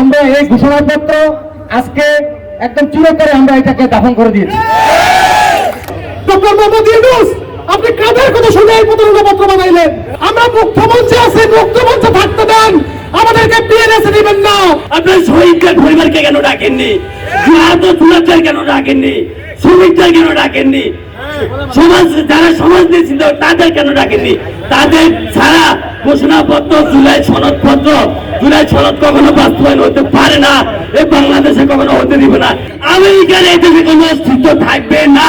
আমরা এই ঘোষণাপত্র আজকে একদম চিরতরে আমরা এটাকে দাফন করে দিয়েছি। ডক্টর মোহাম্মদ ইউনুস আপনি কাদের কথা শুনে এই প্রতিরোধ পত্র বানাইলেন? আমরা মুখ্যমন্ত্রী আছি মুখ্যমন্ত্রী থাকতে দেন। আমাদেরকে বিএনএস দিবেন না। আপনার শহীদদের পরিবারকে কেন ডাকেননি? আহত তুলাদের কেন ডাকেননি? শ্রমিকদের কেন ডাকেননি? সমাজ যারা সমাজ দিয়েছিল তাদের কেন ডাকেননি? তাদের ছাড়া ঘোষণাপত্র জুলাই সনদপত্র জুলাই সনদ কখনো বাস্তবায়ন হতে পারে না এই বাংলাদেশে কখনো হতে দিব না। আমেরিকার এই দেশে কোনো অস্তিত্ব থাকবে না।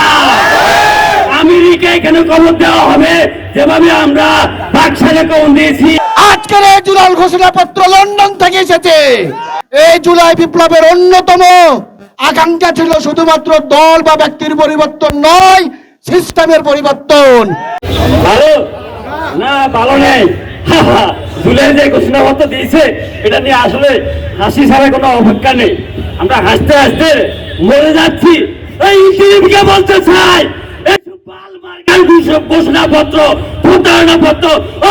আমেরিকা এখানে খবর দেওয়া হবে যেভাবে আমরা বাক্সারে কখন দিয়েছি। আজকের এই জুলাই ঘোষণাপত্র লন্ডন থেকে এসেছে। এই জুলাই বিপ্লবের অন্যতম আকাঙ্ক্ষা ছিল শুধুমাত্র দল বা ব্যক্তির পরিবর্তন নয় সিস্টেমের পরিবর্তন। না, ভালো নেই। জুলাই যে ঘোষণাপত্র দিয়েছে, এটা নিয়ে আসলে হাসি ছাড়া কোনো অপেক্ষা নেই। আমরা হাসতে হাসতে মরে যাচ্ছি। বলতে চাই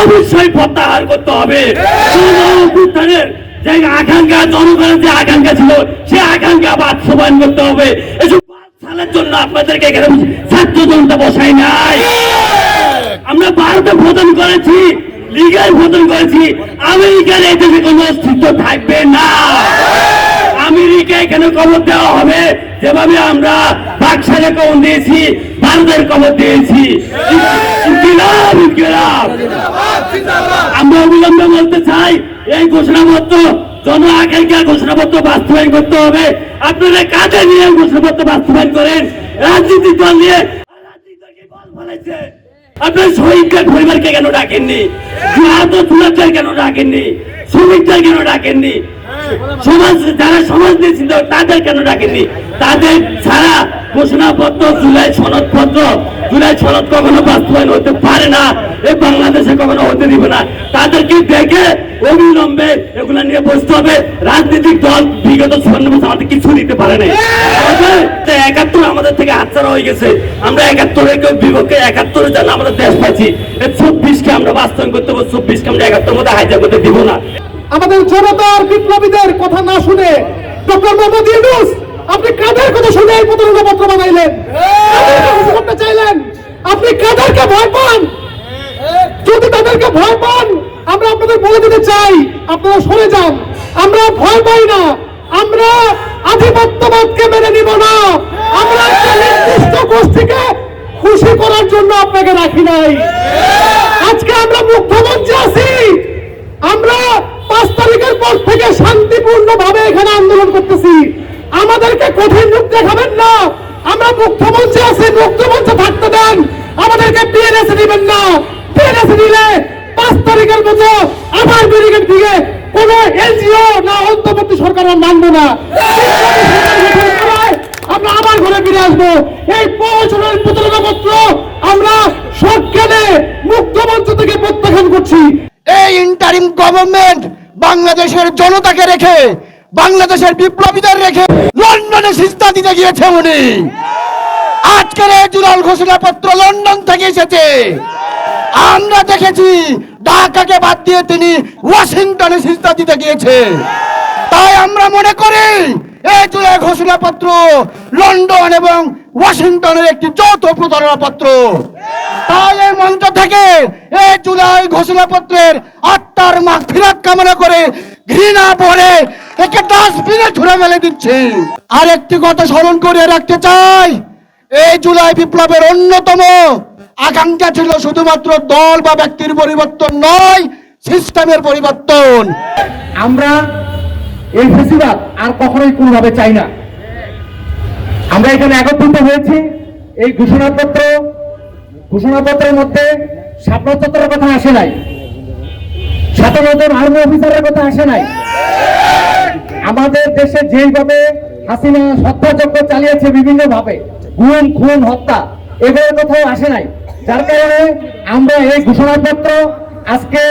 অবশ্যই প্রত্যাহার করতে হবে। যে জনগণের যে আকাঙ্ক্ষা ছিল, সে আকাঙ্ক্ষা বাস্তবায়ন করতে হবে। আপনাদেরকে এখানে ছাত্র জনতা বসাই নাই। ভারতে ভোজন করেছি লিগাল ভোজন করেছি, আমেরিকার এই দেশে অস্তিত্ব থাকবে না। আমেরিকা এখানে খবর দেওয়া হবে? যেভাবে আমরা বাক্সারে কবর দিয়েছি, ভারতের খবর দিয়েছি। আমরা অবিলম্বে বলতে চাই, এই ঘোষণাপত্র, জন আকাঙ্ক্ষা ঘোষণাপত্র বাস্তবায়ন করতে হবে। আপনারা কাজে নিয়ে ঘোষণাপত্র বাস্তবায়ন করেন? রাজনীতি দল নিয়ে। রাজনীতি বল ফেলেছে আপনার শহীদদের পরিবারকে কেন ডাকেননি? আহত তুলাদের কেন ডাকেননি? শ্রমিকদের কেন ডাকেননি? সমাজ, যারা সমাজ দিয়েছিল তাদের কেন ডাকেননি? তাদের ছাড়া ঘোষণাপত্র, জুলাই সনদপত্র, জুলাই সনদ কখনো বাস্তবায়ন হতে পারে না এই বাংলাদেশে কখনো হতে দিব না। তাদেরকে দেখে অবিলম্বে এগুলা নিয়ে বসতে হবে। রাজনৈতিক দল বিগত বছর আমাদের কিছু দিতে পারে না একাত্তর আমাদের থেকে হাতছাড়া হয়ে গেছে। আমরা একাত্তরের বিপক্ষে একাত্তরের জন্য আমাদের দেশ পাচ্ছি চব্বিশকে আমরা বাস্তবায়ন করতে হবে, চব্বিশকে আমরা একাত্তর মধ্যে হাইজা করতে দিব না। আমাদের জনতার বিপ্লবীদের কথা না শুনে ডক্টর মোহাম্মদ ইউনুস, আপনি কাদের কথা শুনে এই প্রতিরোধ পত্র বানাইলেন চাইলেন? আপনি কাদেরকে ভয় পান? যদি তাদেরকে ভয় পান, আমরা আপনাদের বলে দিতে চাই, আপনারা সরে যান। আমরা ভয় পাই না। আমরা রাখি নাই। আজকে আমরা মুখ্যমন্ত্রী আছি। আমরা পাঁচ তারিখের পর থেকে শান্তিপূর্ণ ভাবে এখানে আন্দোলন করতেছি। আমাদেরকে কঠিন রূপ দেখাবেন না। আমরা মুখ্যমন্ত্রী আছি, মুখ্যমন্ত্রী থাকতে দেন। আমাদেরকে বিএনএস দিবেন না। বিএনএস দিলে পাঁচ তারিখের মতো আবার ব্যারিকেড দিয়ে কোন এনজিও না, অন্তর্বর্তী সরকার মানবো না। আমরা আবার ঘরে ফিরে আসব। এই প্রয়োজনের প্রতিরোধপত্র আমরা গভর্নমেন্ট বাংলাদেশের জনতাকে রেখে, বাংলাদেশের বিপ্লবীদের রেখে লন্ডনে সিস্তা দিতে গিয়েছে উনি। আজকের এই জুলাল ঘোষণাপত্র লন্ডন থেকে এসেছে। আমরা দেখেছি ঢাকাকে বাদ দিয়ে তিনি ওয়াশিংটনে সিস্তা দিতে গিয়েছে। তাই আমরা মনে করি এই জুলাই ঘোষণাপত্র লন্ডন এবং ওয়াশিংটনের একটি যৌথ প্রতারণা পত্র তাই এই মঞ্চ থেকে এই জুলাই ঘোষণাপত্রের আত্মার মাখ ফিরাত কামনা করে ঘৃণা ভরে একে ডাস্টবিনে ছুড়ে ফেলে দিচ্ছে। আর একটি কথা স্মরণ করে রাখতে চাই, এই জুলাই বিপ্লবের অন্যতম আকাঙ্ক্ষা ছিল শুধুমাত্র দল বা ব্যক্তির পরিবর্তন নয়, সিস্টেমের পরিবর্তন। আমরা এই ফেসিবাদ আর কখনোই কোনোভাবে চাই না। আমরা এখানে একত্রিত হয়েছি, এই ঘোষণাপত্র, ঘোষণাপত্রের মধ্যে স্বপ্নচত্রের কথা আসে নাই। নতুন আর্মি অফিসারের কথা আসে নাই। আমাদের দেশে যেইভাবে হাসিনা হত্যাযজ্ঞ চালিয়েছে বিভিন্ন ভাবে গুম, খুন, হত্যা এগুলোর কোথাও আসে নাই। যার কারণে আমরা এই ঘোষণাপত্র আজকে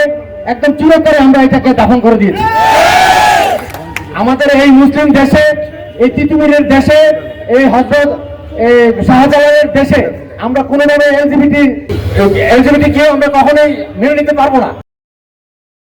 একদম চিরতরে আমরা এটাকে দাফন করে দিয়েছি। আমাদের এই মুসলিম দেশে, এই তিতুমিরের দেশে, এই হজরত শাহজালালের দেশে আমরা কোনোভাবে এলজিবিটি এলজিবিটি কেউ আমরা কখনোই মেনে নিতে পারব না।